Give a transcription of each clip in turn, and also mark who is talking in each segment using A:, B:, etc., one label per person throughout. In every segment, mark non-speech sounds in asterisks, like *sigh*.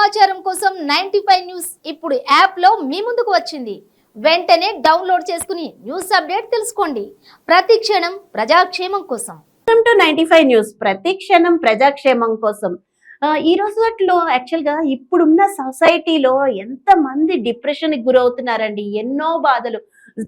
A: సమాచారం కోసం ninety five news ఇప్పుడు యాప్లో మీ ముందుకు వచ్చింది. వెంటనే డౌన్లోడ్ చేసుకుని న్యూస్ అప్డేట్ తెలుసుకోండి. ప్రతి క్షణం ప్రజాక్షేమం కోసం.
B: Two ninety five news. ప్రతి క్షణం ప్రజాక్షేమం కోసం. ఈ రోజుల్లో యాక్చువల్గా ఇప్పుడున్న సొసైటీలో ఎంత మంది డిప్రెషన్ గురవుతున్నారండి. ఎన్నో బాధలు.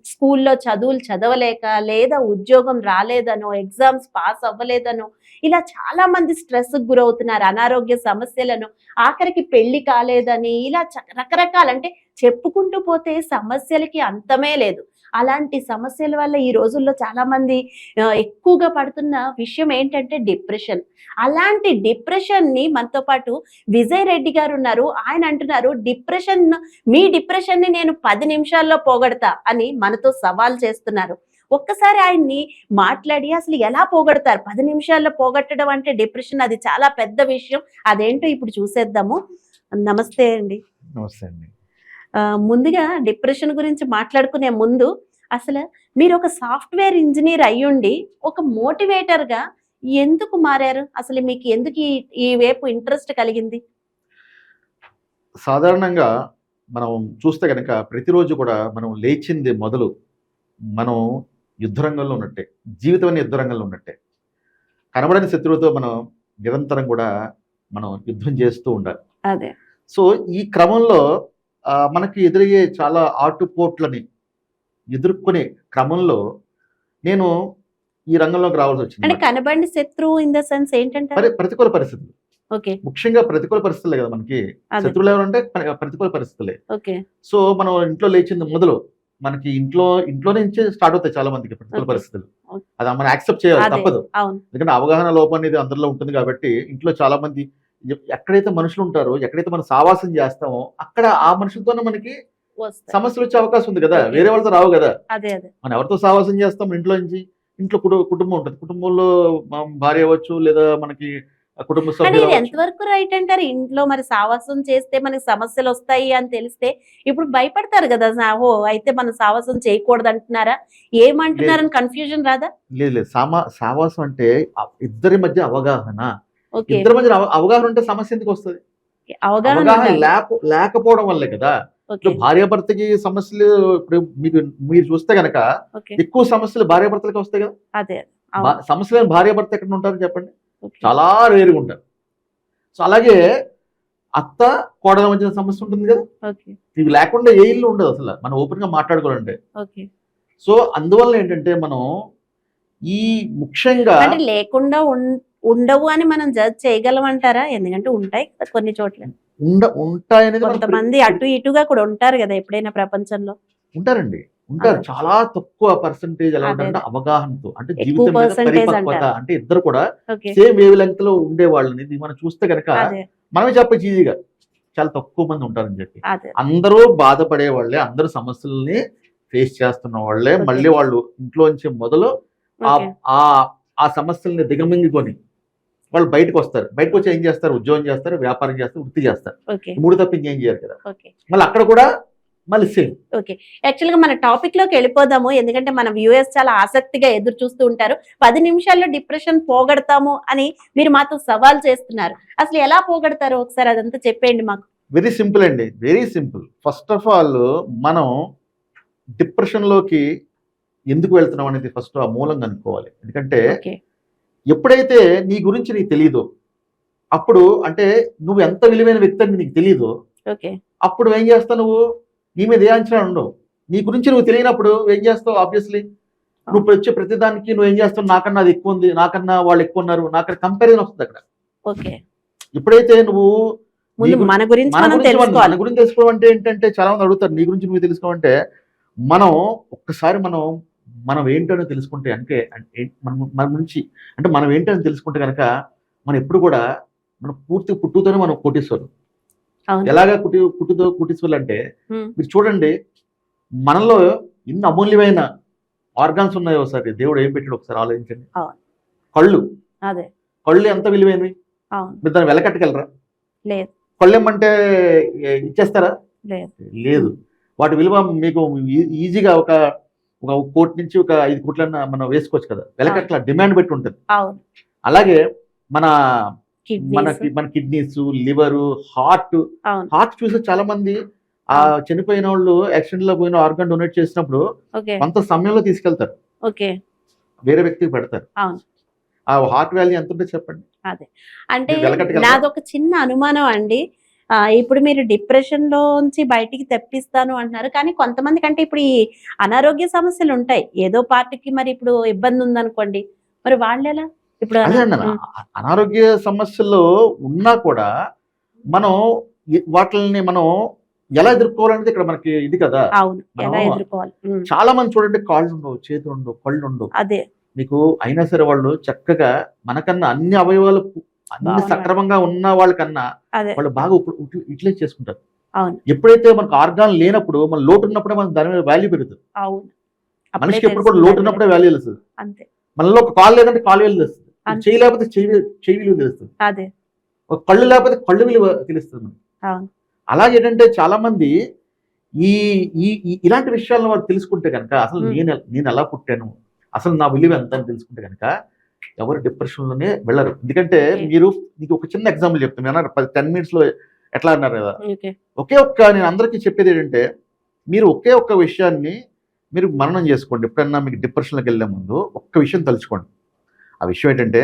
B: స్కూల్లో చదువులు చదవలేక లేదా ఉద్యోగం రాలేదనో ఎగ్జామ్స్ పాస్ అవ్వలేదనో ఇలా చాలా మంది స్ట్రెస్ గురవుతున్నారు అనారోగ్య సమస్యలను ఆఖరికి పెళ్ళి కాలేదని ఇలా చ- రకరకాల అంటే చెప్పుకుంటూ పోతే సమస్యలకి అంతమే లేదు. అలాంటి సమస్యల వల్ల ఈ రోజుల్లో చాలా మంది ఆ, ఎక్కువగా పడుతున్న విషయం ఏంటంటే డిప్రెషన్. అలాంటి డిప్రెషన్ని మనతో పాటు విజయ్ రెడ్డి గారు ఉన్నారు. ఆయన అంటున్నారు డిప్రెషన్ మీ డిప్రెషన్ని నేను పది నిమిషాల్లో పోగొడతా అని మనతో సవాల్ చేస్తున్నారు. ఒక్కసారి ఆయన్ని మాట్లాడి అసలు ఎలా పోగొడతారు? పది నిమిషాల్లో పోగొట్టడం అంటే డిప్రెషన్ అది చాలా పెద్ద విషయం. అదేంటో ఇప్పుడు చూసేద్దాము. నమస్తే అండి.
C: నమస్తే అండి.
B: ముందుగా డిప్రెషన్ గురించి మాట్లాడుకునే ముందు అసలు మీరు ఒక సాఫ్ట్వేర్ ఇంజనీర్ అయ్యుండి ఒక మోటివేటర్గా ఎందుకు మారారు? అసలు మీకు ఎందుకు ఈ- వైపు ఇంట్రెస్ట్ కలిగింది?
C: సాధారణంగా మనం చూస్తే కనుక ప్రతిరోజు కూడా మనం లేచింది మొదలు మనం యుద్ధరంగంలో ఉన్నట్టే జీవితం అనే యుద్ధరంగంలో ఉన్నట్టే. కనబడని శత్రువుతో మనం నిరంతరం కూడా మనం యుద్ధం చేస్తూ ఉండాలి.
B: అదే.
C: సో ఈ క్రమంలో మనకి ఎదురయ్యే చాలా ఆటుపోట్లని ఎదుర్కొనే క్రమంలో నేను ఈ రంగంలోకి రావాల్సి
B: అంటే
C: వచ్చింది
B: కనబండి శత్రువు ఇన్ ద సెన్స్ ఏంటంటే
C: పరి- ప్రతికూల పరిస్థితులు.
B: ఓకే.
C: ముఖ్యంగా ప్రతికూల పరిస్థితులే కదా మనకి. శత్రువులు ఎవరంటే ప్ర- ప్రతికూల పరిస్థితులే.
B: ఓకే.
C: సో మనం ఇంట్లో లేచింది మొదలు మనకి ఇంట్లో ఇంట్లో నుంచే స్టార్ట్ అవుతాయి చాలా మందికి ప్రతికూల. పరిస్థితులు. అది మనం యాక్సెప్ట్ చేయాలి తప్పదు. ఎందుకంటే అవగాహన లోపం అనేది అందరిలో ఉంటుంది కాబట్టి ఇంట్లో చాలా మంది ఎక్కడైతే మనుషులు ఉంటారో ఎక్కడైతే మనం సావాసం చేస్తామో అక్కడ ఆ మనుషులతోనే మనకి
B: వస్తాయి.
C: సమస్యలు వచ్చే అవకాశం ఉంది కదా. వేరే వాళ్ళతో రావు కదా.
B: అదే అదే.
C: మనం ఎవరితో సావాసం చేస్తాం? ఇంట్లో నుంచి ఇంట్లో కుటుంబ ఉంటుంది. కుటుంబంలో భార్య అవ్వచ్చు లేదా మనకి కుటుంబ సభ్యులు.
B: ఎంతవరకు రైట్ అంటారు? ఇంట్లో మరి సావాసం చేస్తే మనకి సమస్యలు వస్తాయి అని తెలిస్తే ఇప్పుడు భయపడతారు కదా ఓ అయితే మనం సావాసం చేయకూడదు అంటున్నారా? ఏమంటున్నారని కన్ఫ్యూజన్ రాదా?
C: లేదు లేదు. సావాసం అంటే ఇద్దరి మధ్య అవగాహన. ఇద్దరి మధ్య అవ- అవగాహన ఉంటే సమస్య ఎందుకు వస్తుంది?
B: అవగాహన
C: లేకపోవడం వల్లే కదా. భార్యాభర్తకి సమస్యలు ఇప్పుడు మీకు మీరు చూస్తే గనక ఎక్కువ సమస్యలు భార్యాభర్తలకి వస్తాయి కదా?
B: అదే
C: సమస్యలు భార్యాభర్త ఎక్కడ ఉంటారు చెప్పండి. చాలా రేరుగా ఉంటారు. సో అలాగే అత్త కోడల మధ్య సమస్య ఉంటుంది కదా? ఇవి లేకుండా ఏ ఇల్లు ఉండదు అసలు. మనం ఓపెన్గా మాట్లాడుకోవాలంటే.
B: ఓకే.
C: సో అందువల్ల ఏంటంటే మనం ఈ ముఖ్యంగా
B: లేకుండా ఉండవు అని మనం జడ్జ్ చేయగలం అంటారా ఎందుకంటే ఉంటాయి కొన్ని చోట్ల.
C: ఉండ ఉంటాయనేది
B: కొంతమంది అటు ఇటుగా కూడా ఉంటారు కదా ఎప్పుడైనా ప్రపంచంలో.
C: ఉంటారండి. ఉంటారు. చాలా తక్కువ పర్సంటేజ్ ఎలా ఉంటారంటే అవగాహనతో అంటే జీవితం పరిపక్వత. అంటే ఇద్దరు కూడా సేమ్ వేవ్ లెంగ్త్లో ఉండే వాళ్ళని ఇది మనం చూస్తే కనుక మనమే చెప్పచ్చు ఈజీగా చాలా తక్కువ మంది ఉంటారని చెప్పి.
B: అదే.
C: అందరూ బాధపడే వాళ్ళే అందరూ సమస్యల్ని ఫేస్ చేస్తున్న వాళ్ళే. మళ్ళీ వాళ్ళు ఇంట్లోంచి మొదలు ఆ ఆ సమస్యల్ని దిగమింగుకొని వాళ్ళు బయటకు వస్తారు. బయటకు వచ్చి ఏం చేస్తారు? ఉద్యోగం చేస్తారు వ్యాపారం చేస్తారు వృత్తి చేస్తారు.
B: ఓకే.
C: మూడు తప్ప ఇంకేం చేయరు కదా.
B: ఓకే.
C: మళ్ళీ అక్కడ కూడా మళ్ళీ సేమ్
B: యాక్చువల్గా మన టాపిక్లోకి వెళ్ళిపోదాము. ఎందుకంటే మన వ్యూయర్స్ చాలా ఆసక్తిగా ఎదురు చూస్తూ ఉంటారు. పది నిమిషాల్లో డిప్రెషన్ పోగొడతాము అని మీరు మాతో సవాల్ చేస్తున్నారు. అసలు ఎలా పోగొడతారు ఒకసారి అదంతా చెప్పేయండి మాకు.
C: వెరీ సింపుల్ అండి. Very simple first of all మనం డిప్రెషన్లోకి ఎందుకు వెళ్తున్నాం అనేది ఫస్ట్ ఆ మూలం కనుక్కోవాలి. ఎందుకంటే
B: ఓకే.
C: ఎప్పుడైతే నీ గురించి నీకు తెలియదో అప్పుడు అంటే నువ్వు ఎంత విలువైన వ్యక్తి అని నీకు తెలియదో అప్పుడు ఏం చేస్తావు నువ్వు? నీ మీద ఏ అంచనా ఉండవు. నీ గురించి నువ్వు తెలియనప్పుడు ఏం చేస్తావు? ఆబ్వియస్లీ నువ్వు వచ్చే ప్రతిదానికి నువ్వు ఏం చేస్తావు? నాకన్నా అది ఎక్కువ ఉంది నాకన్నా వాళ్ళు ఎక్కువ ఉన్నారు నాకు కంపారిజన్ వస్తుంది అక్కడ.
B: ఓకే.
C: ఎప్పుడైతే నువ్వు
B: మన గురించి
C: మన గురించి తెలుసుకోవడం అంటే ఏంటంటే చాలా మంది అడుగుతారు నీ గురించి నువ్వు తెలుసుకోవాలంటే మనం ఒక్కసారి మనం మనం ఏంటో తెలుసుకుంటే అంటే మన మన గురించి అంటే మనం ఏంటో తెలుసుకుంటే కనుక మనం ఎప్పుడు కూడా మనం పూర్తి పుట్టుతోనే మనం కోటీశ్వరు
B: అవును.
C: ఎలాగా కుటి పుట్టుతో కోటీశ్వరులు అంటే. మీరు చూడండి మనలో ఇన్ని అమూల్యమైన ఆర్గాన్స్ ఉన్నాయో ఒకసారి దేవుడు ఏం పెట్టాడు ఒకసారి ఆలోచించండి. కళ్ళు.
B: అదే.
C: కళ్ళు ఎంత విలువైనవి? మీరు దాన్ని వెలకట్టగలరా?
B: లేదు.
C: కళ్ళు ఏమంటే ఇచ్చేస్తారా?
B: లేదు.
C: లేదు. వాటి విలువ మీకు ఈజీగా ఒక ఒక కోటి నుంచి ఒక ఐదు కోట్లన్న మనం వేసుకోవచ్చు కదా. వెలకట్ల డిమాండ్ పెట్టి ఉంటుంది. అలాగే మన మనకి మన కిడ్నీస్ లివర్ హార్ట్ హార్ట్ చూసి చాలా మంది ఆ చనిపోయిన వాళ్ళు యాక్సిడెంట్లో పోయిన ఆర్గన్ డొనేట్ చేసినప్పుడు కొంత సమయంలో తీసుకెళ్తారు.
B: ఓకే.
C: వేరే వ్యక్తికి పెడతారు. ఆ హార్ట్ వాల్యూ ఎంత ఉంటే చెప్పండి.
B: అంటే
C: మీరు వెలకట్టగలరా?
B: నాదొక చిన్న అనుమానం అండి. ఇప్పుడు మీరు డిప్రెషన్ లోంచి బయటికి తెప్పిస్తాను అంటున్నారు. కానీ కొంతమంది కంటే ఇప్పుడు ఈ అనారోగ్య సమస్యలు ఉంటాయి. ఏదో పార్టీకి మరి ఇప్పుడు ఇబ్బంది ఉందనుకోండి. మరి వాళ్ళు ఎలా ఇప్పుడు
C: అనారోగ్య సమస్యలు ఉన్నా కూడా మనం వాటిని మనం ఎలా ఎదుర్కోవాలనేది ఇక్కడ మనకి ఇది కదా. చాలా మంది చూడండి కాళ్ళు ఉండవు చేతులు ఉండవు కళ్ళు ఉండవు
B: అదే.
C: మీకు అయినా సరే వాళ్ళు చక్కగా మనకన్నా అన్ని అవయవాలు అన్ని. సక్రమంగా ఉన్న వాళ్ళకన్నా వాళ్ళు బాగా యూటిలైజ్ చేసుకుంటారు. ఎప్పుడైతే మనకు ఆర్గాన్ లేనప్పుడు మన లోటు ఉన్నప్పుడే మనకు దాని మీద వాల్యూ పెరుగుతుంది. మనిషికి ఎప్పుడు కూడా లోటు ఉన్నప్పుడే వాల్యూ తెలుస్తుంది.
B: అంతే.
C: మనలో ఒక కాలు లేదంటే కాలు విలువ తెలుస్తుంది. చేయి లేకపోతే చేయి విలువ- తెలుస్తుంది.
B: అదే.
C: ఒక కళ్ళు లేకపోతే కళ్ళు విలువ తెలుస్తుంది మనకి. అలాగే ఏంటంటే చాలా మంది ఈ ఈ ఇలాంటి విషయాలను వారు తెలుసుకుంటే కనుక అసలు. నేను నేను ఎలా పుట్టాను? అసలు నా విలువ ఎంత అని తెలుసుకుంటే కనుక ఎవరు డిప్రెషన్లోనే వెళ్ళరు. ఎందుకంటే. మీరు మీకు ఒక చిన్న ఎగ్జాంపుల్ చెప్తాను అన్నారు పది టెన్ మినిట్స్లో ఎట్లా అన్నారు కదా? ఒకే ఒక్క నేను అందరికీ చెప్పేది ఏంటంటే మీరు ఒకే ఒక్క విషయాన్ని మీరు మననం చేసుకోండి. ఎప్పుడన్నా మీకు డిప్రెషన్లోకి వెళ్ళే ముందు ఒక్క విషయం తలుచుకోండి. ఆ విషయం ఏంటంటే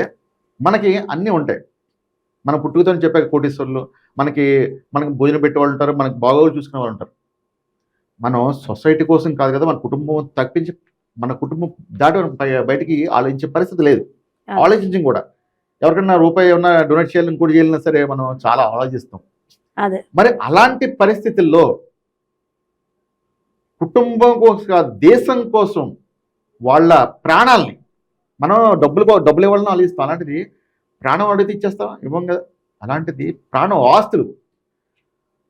C: మనకి అన్నీ ఉంటాయి. మన పుట్టుకతో చెప్పే కోటీశ్వరులు మనకి మనకి భోజనం పెట్టే వాళ్ళు ఉంటారు మనకి బాగోగులు చూసుకునే వాళ్ళు ఉంటారు. మనం సొసైటీ కోసం కాదు కదా మన కుటుంబం తప్పించి మన కుటుంబం దాటి బయటికి ఆలోచించే పరిస్థితి లేదు. ఆలోచించం కూడా. ఎవరికన్నా రూపాయి ఏమన్నా డొనేట్ చేయాలని ఇంకోటి చేయాలన్నా సరే మనం చాలా ఆలోచిస్తాం.
B: అదే.
C: మరి అలాంటి పరిస్థితుల్లో కుటుంబం కోసం కాదు, దేశం కోసం వాళ్ళ ప్రాణాలని మనం డబ్బులు డబ్బులు ఇవ్వాలని ఆలోచిస్తాం. అలాంటిది ప్రాణం అడిగితే ఇచ్చేస్తాం ఇవ్వం కదా. అలాంటిది ప్రాణం ఆస్తులు.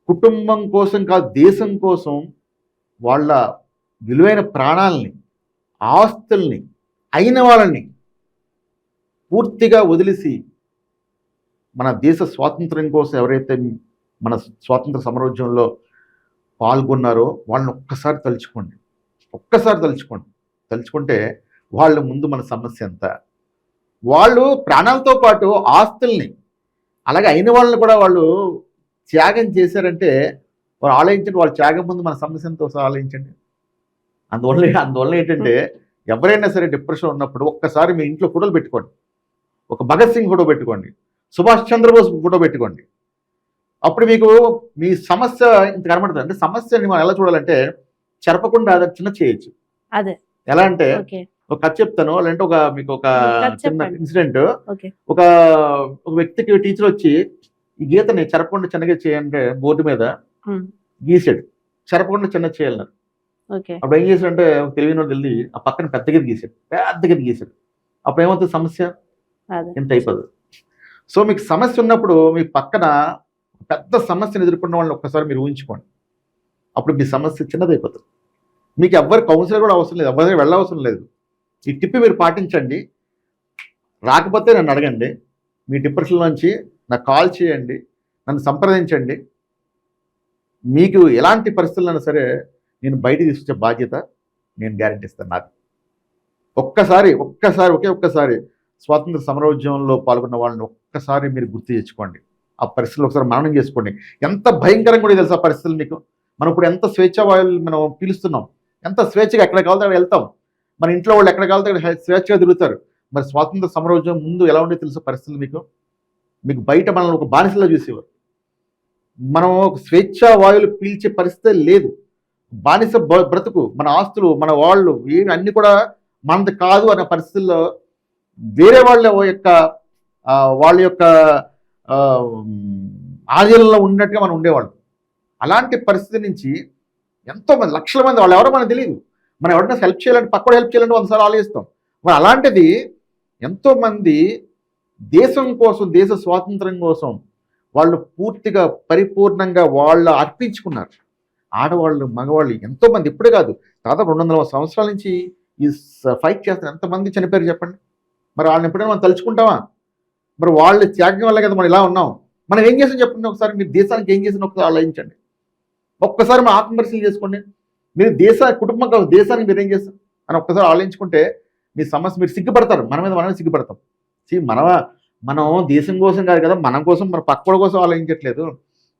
C: కుటుంబం కోసం కాదు దేశం కోసం వాళ్ళ విలువైన ప్రాణాలని ఆస్తుల్ని అయిన వాళ్ళని పూర్తిగా వదిలేసి మన దేశ స్వాతంత్రం కోసం ఎవరైతే మన స్వాతంత్ర సమరోద్యమంలో పాల్గొన్నారో వాళ్ళని ఒక్కసారి తలుచుకోండి. ఒక్కసారి తలుచుకోండి. తలుచుకుంటే వాళ్ళ ముందు మన సమస్య ఎంత? వాళ్ళు ప్రాణాలతో పాటు ఆస్తుల్ని అలాగే అయిన వాళ్ళని కూడా వాళ్ళు త్యాగం చేశారంటే వాళ్ళు ఆలోచించండి. వాళ్ళు త్యాగం ముందు మన సమస్య ఎంతో ఆలోచించండి. అందువల్ల అందువల్ల ఏంటంటే ఎవరైనా సరే డిప్రెషన్ ఉన్నప్పుడు ఒక్కసారి మీ ఇంట్లో కూడలు పెట్టుకోండి. ఒక భగత్ సింగ్ ఫోటో పెట్టుకోండి సుభాష్ చంద్రబోస్ ఫోటో పెట్టుకోండి. అప్పుడు మీకు మీ సమస్య ఇంత కనబడుతుంది. అంటే సమస్యని మనం ఎలా చూడాలంటే చెరపకుండా అది చిన్న చేయొచ్చు.
B: అదే.
C: ఎలా అంటే ఒక కథ చెప్తాను లేదంటే ఒక మీకు ఒక చిన్న. ఇన్సిడెంట్ ఒక ఒక వ్యక్తికి టీచర్ వచ్చి ఈ గీతని చెరపకుండా చిన్నగా చేయంటే బోర్డు మీద గీసాడు. చెరపకుండా చిన్న చేయాలన్నారు. అప్పుడు ఏం చేశాడంటే తెలివిన తెలివి ఆ పక్కన పెద్ద గీత గీసాడు. పెద్ద గీత గీసాడు. అప్పుడు ఏమవుతుంది సమస్య? ఎంత అయిపోదు. సో మీకు సమస్య ఉన్నప్పుడు మీ పక్కన పెద్ద సమస్యను ఎదుర్కొన్న వాళ్ళని ఒక్కసారి మీరు ఊహించుకోండి. అప్పుడు మీ సమస్య చిన్నదైపోతుంది మీకు ఎవ్వరు కౌన్సిలర్ కూడా అవసరం లేదు ఎవరి వెళ్ళవసరం లేదు. ఈ టిప్ మీరు పాటించండి. రాకపోతే నన్ను అడగండి. మీ డిప్రెషన్ నుంచి నాకు కాల్ చేయండి. నన్ను సంప్రదించండి. మీకు ఎలాంటి పరిస్థితులైనా సరే నేను బయట తీసుకొచ్చే బాధ్యత నేను గ్యారంటీ ఇస్తాను నాకు. ఒక్కసారి ఒక్కసారి ఒకే ఒక్కసారి స్వాతంత్ర సమరోద్యమంలో పాల్గొన్న వాళ్ళని ఒక్కసారి మీరు గుర్తు తెచ్చుకోండి ఆ పరిస్థితులు ఒకసారి మననం చేసుకోండి. ఎంత భయంకరంగా కూడా తెలుసు ఆ పరిస్థితులు మీకు? మనం ఇప్పుడు ఎంత స్వేచ్ఛావాయులు మనం పీలుస్తున్నాం? ఎంత స్వేచ్ఛగా ఎక్కడ కావాలో అక్కడ వెళ్తాం. మన ఇంట్లో వాళ్ళు ఎక్కడ కావాలో అక్కడ స్వేచ్ఛగా తిరుగుతారు. మరి స్వాతంత్ర సమరోద్యమం ముందు ఎలా ఉండే తెలుసు పరిస్థితులు మీకు? మీకు బయట మనల్ని ఒక బానిసలా చూసేవారు. మనం ఒక స్వేచ్ఛ వాయువులు పీల్చే పరిస్థితి లేదు. బానిస బ- బ్రతుకు మన ఆస్తులు మన వాళ్ళు ఏమి అన్నీ కూడా మనది కాదు అనే పరిస్థితుల్లో వేరే వాళ్ళ యొక్క వాళ్ళ యొక్క ఆధీనంలో ఉన్నట్టుగా మనం ఉండేవాళ్ళం. అలాంటి పరిస్థితి నుంచి ఎంతోమంది లక్షల మంది వాళ్ళు ఎవరో మనకు తెలియదు మనం ఎవరైనా హెల్ప్ చేయాలంటే పక్కన హెల్ప్ చేయాలంటే వందసార్లు ఆలోచిస్తాం. మరి అలాంటిది ఎంతోమంది దేశం కోసం దేశ స్వాతంత్రం కోసం వాళ్ళు పూర్తిగా పరిపూర్ణంగా వాళ్ళు అర్పించుకున్నారు. ఆడవాళ్ళు మగవాళ్ళు ఎంతోమంది ఇప్పుడే కాదు. దాదాపు రెండు వందల సంవత్సరాల నుంచి ఈ ఫైట్ చేస్తున్న ఎంతమంది చనిపోయారు చెప్పండి? మరి వాళ్ళని ఎప్పుడైనా మనం తలుచుకుంటామా? మరి వాళ్ళ త్యాగం వల్ల కదా మనం ఇలా ఉన్నాం. మనం ఏం చేసాం చెప్పండి ఒకసారి మీరు దేశానికి ఏం చేసిన ఒకసారి ఆలోచించండి. ఒక్కసారి మన ఆత్మపరిశీలన చేసుకోండి. మీరు దేశ కుటుంబం కాదు దేశానికి మీరు ఏం చేస్తాం అని ఒక్కసారి ఆలోచించుకుంటే మీ సమస్య మీరు సిగ్గుపడతారు. మన మీద మనమే సిగ్గుపడతాం. సీ మన మనం దేశం కోసం కాదు కదా మనం కోసం మన పక్కల కోసం ఆలోచించట్లేదు.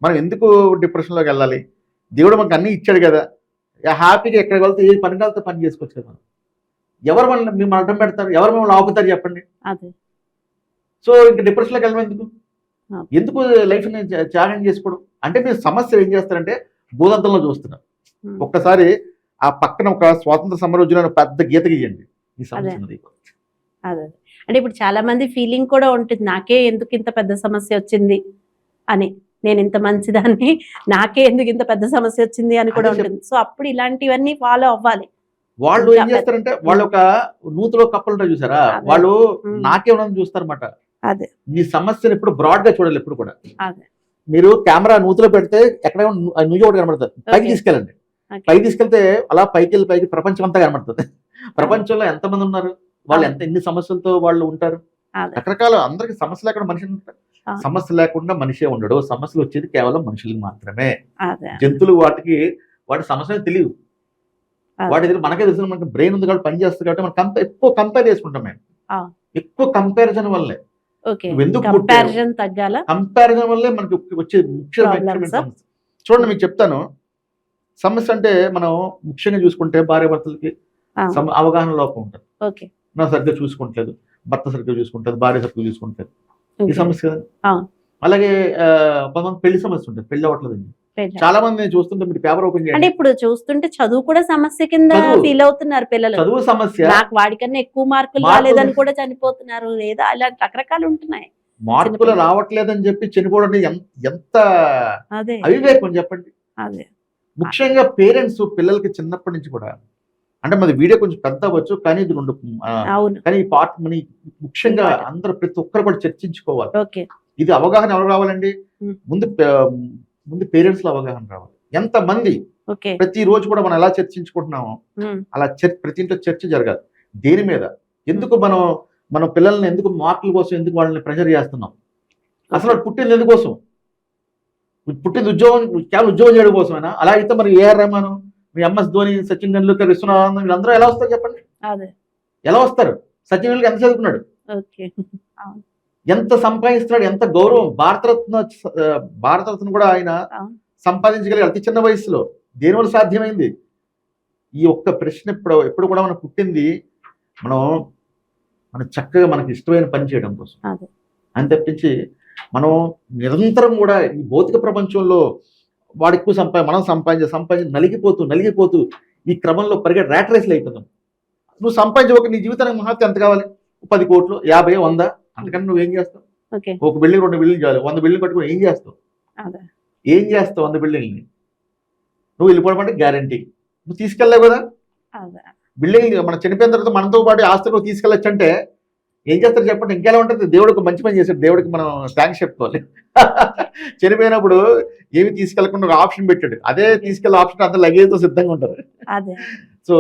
C: మనం ఎందుకు డిప్రెషన్లోకి వెళ్ళాలి? దేవుడు మనకు అన్నీ ఇచ్చాడు కదా. హ్యాపీగా ఎక్కడికి వెళ్తే ఏ పని వెళ్తే పని చేసుకోవచ్చు కదా మనం. ఎవరు మనల్ని మేము అడ్డం పెడతారు? ఎవరు మిమ్మల్ని ఆపుతారు చెప్పండి?
B: అదే.
C: సో ఇంకా డిప్రెషన్లోకి వెళ్ళడం ఎందుకు. ఎందుకు లైఫ్ని ఛాలెంజ్ చేసుకోవడం? అంటే మీరు సమస్యలు ఏం చేస్తారంటే భూదంతంలో చూస్తున్నారు. ఒక్కసారి ఆ పక్కన ఒక స్వాతంత్ర సమరోజున పెద్ద గీత గీయండి. ఈ సమస్య
B: అదే. అంటే ఇప్పుడు చాలా మంది ఫీలింగ్ కూడా ఉంటుంది. నాకే ఎందుకు ఇంత పెద్ద సమస్య వచ్చింది అని. నేను ఇంత మంచిదాన్ని నాకే ఎందుకు ఇంత పెద్ద సమస్య వచ్చింది అని కూడా ఉంటుంది. సో అప్పుడు ఇలాంటివన్నీ ఫాలో అవ్వాలి.
C: వాళ్ళు ఏం చేస్తారంటే వాళ్ళు ఒక నూతులో కప్పలు ఉంటారు చూసారా. వాళ్ళు. నాకేమన్నా చూస్తారన్నమాట.
B: అదే.
C: మీ సమస్యను ఎప్పుడు బ్రాడ్గా చూడాలి ఎప్పుడు కూడా. మీరు కెమెరా నూతులో పెడితే ఎక్కడ నుయ్యి ఒకటి కనబడుతుంది. పైకి. తీసుకెళ్ళండి. పైకి తీసుకెళ్తే అలా పైకి వెళ్ళి పైకి ప్రపంచం అంతా కనబడుతుంది ప్రపంచంలో ఎంతమంది ఉన్నారు? వాళ్ళు ఎంత ఎన్ని సమస్యలతో వాళ్ళు ఉంటారు? రకరకాల అందరికి సమస్య లేకుండా మనిషి. సమస్య లేకుండా మనిషే ఉండడు. సమస్యలు వచ్చేది కేవలం మనుషులకి మాత్రమే. జంతువులు వాటికి వాటి సమస్యలు తెలియదు. వాటి దగ్గర మనకే తెలుసు మనకి బ్రెయిన్ ఉంది కాబట్టి పని చేస్తుంది కాబట్టి మనం కంపేర్ ఎక్కువ కంపేర్ చేసుకుంటాం మేము. ఎక్కువ కంపారిజన్ వల్లే. ఎందుకు?
B: కంపారిజన్ తగ్గాల?
C: కంపారిజన్ వల్లే మనకి వచ్చే ముఖ్యమైన చూడండి మీకు చెప్తాను. సమస్య అంటే మనం ముఖ్యంగా చూసుకుంటే భార్య భర్తలకి అవగాహన లోపం ఉంటుంది. నా సరిగ్గా చూసుకుంటలేదు. భర్త సరిగ్గా చూసుకుంటుంది భార్య సరిగ్గా చూసుకుంటలేదు. ఈ. సమస్య. అలాగే కొంతమంది పెళ్ళి సమస్య ఉంటుంది. పెళ్ళి అవ్వట్లేదు
B: పెళ్ళి.
C: చాలా మంది నేను చూస్తుంటే మీరు పేపర్ ఓపెన్
B: అంటే
C: చేయండి
B: ఇప్పుడు చూస్తుంటే చదువు కూడా సమస్య కింద. ఫీల్ అవుతున్నారు పిల్లలు.
C: చదువు సమస్య.
B: నాకు వాడికన్నా ఎక్కువ మార్కులు రాలేదని కూడా చనిపోతున్నారు లేదా ఇలాంటి రకరకాలు ఉంటున్నాయి.
C: మార్కులు. రావట్లేదని చెప్పి చనిపోవడం ఎంత అవివేకం చెప్పండి. ముఖ్యంగా పేరెంట్స్ పిల్లలకి చిన్నప్పటి నుంచి కూడా అంటే మరి వీడియో కొంచెం పెద్ద అవ్వచ్చు కానీ ఇది రెండు కానీ ఈ పార్ట్ మన ముఖ్యంగా. అందరూ ప్రతి ఒక్కరు కూడా చర్చించుకోవాలి.
B: ఓకే.
C: ఇది అవగాహన ఎవరు రావాలండి. ముందు ముందు పేరెంట్స్లో అవగాహన రావాలి. ఎంత మంది ప్రతి రోజు కూడా మనం ఎలా చర్చించుకుంటున్నామో అలా చర్చ ప్రతి ఇంట్లో చర్చ జరగాలి. దేని మీద? ఎందుకు మనం మన పిల్లల్ని ఎందుకు మార్కుల కోసం ఎందుకు వాళ్ళని ప్రెషర్ చేస్తున్నాం? అసలు పుట్టింది ఎందుకోసం? పుట్టింది ఉద్యోగం కేవలం ఉద్యోగం చేయడం కోసమేనా? అలా అయితే మరి ఏఆర్ రెహమాన్ మీ ఎంఎస్ ధోని సచిన్ టెండూల్కర్ విశ్వనాథ్ వీళ్ళందరూ ఎలా వస్తారు చెప్పండి? ఎలా వస్తారు? సచిన్ టెండూల్కర్ ఎంత చదువుకున్నాడు? *laughs* ఎంత సంపాదిస్తున్నాడు ఎంత గౌరవం భారతరత్న భారతరత్న కూడా ఆయన
B: అవును.
C: సంపాదించగలిగారు అతి చిన్న వయసులో. దేనివల్ల సాధ్యమైంది? ఈ ఒక్క ప్రశ్న ఇప్పుడు ఎప్పుడు కూడా మనం పుట్టింది మనం మనం చక్కగా మనకి ఇష్టమైన పని చేయడం కోసం. అని తప్పించి మనం నిరంతరం కూడా ఈ భౌతిక ప్రపంచంలో వాడు ఎక్కువ సంపా మనం సంపాదించే సంపాదించి నలిగిపోతూ నలిగిపోతూ ఈ క్రమంలో పరిగె ర్యాట్ రేస్లు అయిపోతాం. నువ్వు సంపాదించే నీ జీవితానికి మహత్వం ఎంత కావాలి? పది కోట్లు యాభై వంద? అంతకన్నా నువ్వేం చేస్తావు?
B: ఓకే.
C: ఒక బిల్డింగ్ రెండు బిల్డింగ్ చాలు. వంద బిల్డింగ్ కట్టుకుని ఏం చేస్తావు? ఏం చేస్తావు వంద బిల్డింగ్ని? నువ్వు వెళ్ళిపోవడం అంటే గ్యారంటీ నువ్వు తీసుకెళ్ళావు కదా? బిల్డింగ్ మన చనిపోయిన తర్వాత మనతో పాటు ఆస్తులు తీసుకెళ్ళచ్చు అంటే ఏం చేస్తారు చెప్పండి? ఇంకెలా ఉంటుంది? దేవుడికి మంచి పని చేశాడు. దేవుడికి మనం థ్యాంక్స్ చెప్పుకోవాలి. *laughs* చనిపోయినప్పుడు ఏమి తీసుకెళ్ళకుండా ఒక ఆప్షన్ పెట్టాడు. అదే తీసుకెళ్ళే ఆప్షన్ అంత లగేజ్తో సిద్ధంగా ఉంటారు.
B: అదే.
C: సో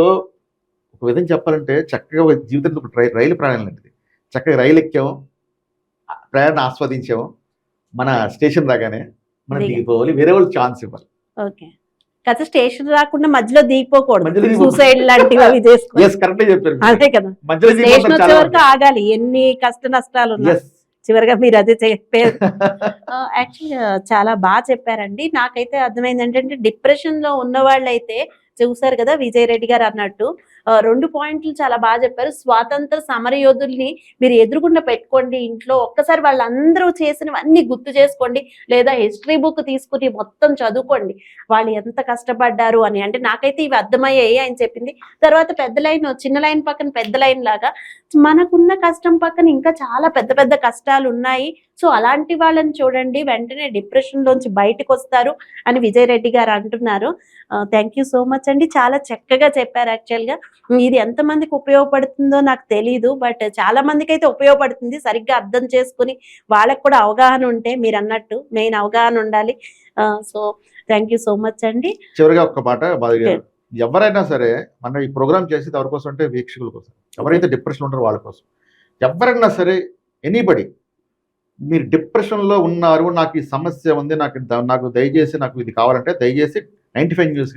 C: ఒక విధంగా చెప్పాలంటే చక్కగా జీవితంలో రైలు ప్రయాణం లాంటిది. చక్కగా రైలు ఎక్కాము ప్రయాణం ఆస్వాదించాము. మన స్టేషన్ రాగానే మనం
B: దిగాం.
C: దిగిపోవాలి. వేరే వాళ్ళు ఛాన్స్ ఇవ్వాలి.
B: ఓకే. కాకపోతే స్టేషన్ రాకుండా మధ్యలో దిగిపోకూడదు. సూసైడ్ లాంటివి అవి చేసుకోవాలి అదే కదా. స్టేషన్ వచ్చే వరకు ఆగాలి. ఎన్ని కష్ట నష్టాలు చివరిగా మీరు అదే చెప్పారు యాక్చువల్గా *laughs* చాలా బాగా చెప్పారండి. నాకైతే అర్థమైంది ఏంటంటే డిప్రెషన్లో ఉన్న వాళ్ళైతే చూసారు కదా విజయ్ రెడ్డి గారు అన్నట్టు రెండు పాయింట్లు చాలా బాగా చెప్పారు. స్వాతంత్ర సమరయోధుల్ని మీరు ఎదురుకుండా పెట్టుకోండి ఇంట్లో. ఒక్కసారి వాళ్ళందరూ చేసినవన్నీ గుర్తు చేసుకోండి. లేదా హిస్టరీ బుక్ తీసుకుని మొత్తం చదువుకోండి. వాళ్ళు ఎంత కష్టపడ్డారు అని. అంటే నాకైతే ఇవి అర్థమయ్యాయి ఆయన చెప్పింది. తర్వాత పెద్ద లైన్ చిన్న లైన్ పక్కన పెద్ద లైన్ లాగా మనకున్న కష్టం పక్కన ఇంకా చాలా పెద్ద పెద్ద కష్టాలు ఉన్నాయి సో అలాంటి వాళ్ళని చూడండి. వెంటనే డిప్రెషన్ లోంచి బయటకు వస్తారు అని విజయ్ రెడ్డి గారు అంటున్నారు. థ్యాంక్ యూ సో మచ్ అండి. చాలా చక్కగా చెప్పారు యాక్చువల్గా ఇది ఎంతమందికి ఉపయోగపడుతుందో నాకు తెలియదు బట్ చాలా మందికి అయితే ఉపయోగపడుతుంది. సరిగ్గా అర్థం చేసుకుని వాళ్ళకి కూడా అవగాహన ఉంటే మీరు అన్నట్టు మెయిన్ అవగాహన ఉండాలి. సో థ్యాంక్ సో మచ్ అండి.
C: చివరిగా బాగా
B: Okay.
C: ఎవరైనా సరే మన ఈ ప్రోగ్రామ్ చేసేది ఎవరి కోసం అంటే వీక్షకుల కోసం. ఎవరైతే డిప్రెషన్ ఉంటారో వాళ్ళ కోసం. ఎవరైనా సరే ఎనీబడి మీరు డిప్రెషన్లో ఉన్నారు నాకు ఈ సమస్య ఉంది నాకు నాకు దయచేసి నాకు ఇది కావాలంటే దయచేసి ninety five news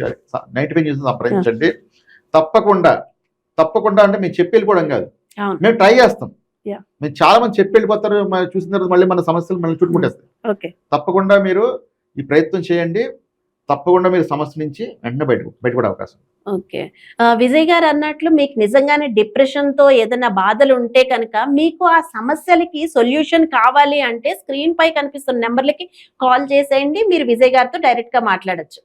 C: ninety five news సంప్రదించండి. తప్పకుండా తప్పకుండా అంటే మేము చెప్పి వెళ్ళిపోవడం కాదు. మేము ట్రై చేస్తాం. మేము చాలా మంది చెప్పి వెళ్ళిపోతారు చూసిన తర్వాత మళ్ళీ మన సమస్యలు మనల్ని చుట్టుముట్టేస్తాయి.
B: ఓకే
C: తప్పకుండా మీరు ఈ ప్రయత్నం చేయండి. తప్పకుండా మీరు సమస్య నుంచి వెంటనే బయట బయటపడే అవకాశం.
B: ఓకే విజయ్ గారు అన్నట్లు మీకు నిజంగానే డిప్రెషన్తో ఏదైనా బాధలు ఉంటే కనుక మీకు ఆ సమస్యలకి సొల్యూషన్ కావాలి అంటే స్క్రీన్ పై కనిపిస్తున్న నెంబర్లకి కాల్ చేసేయండి. మీరు విజయ్ గారితో డైరెక్ట్గా మాట్లాడొచ్చు.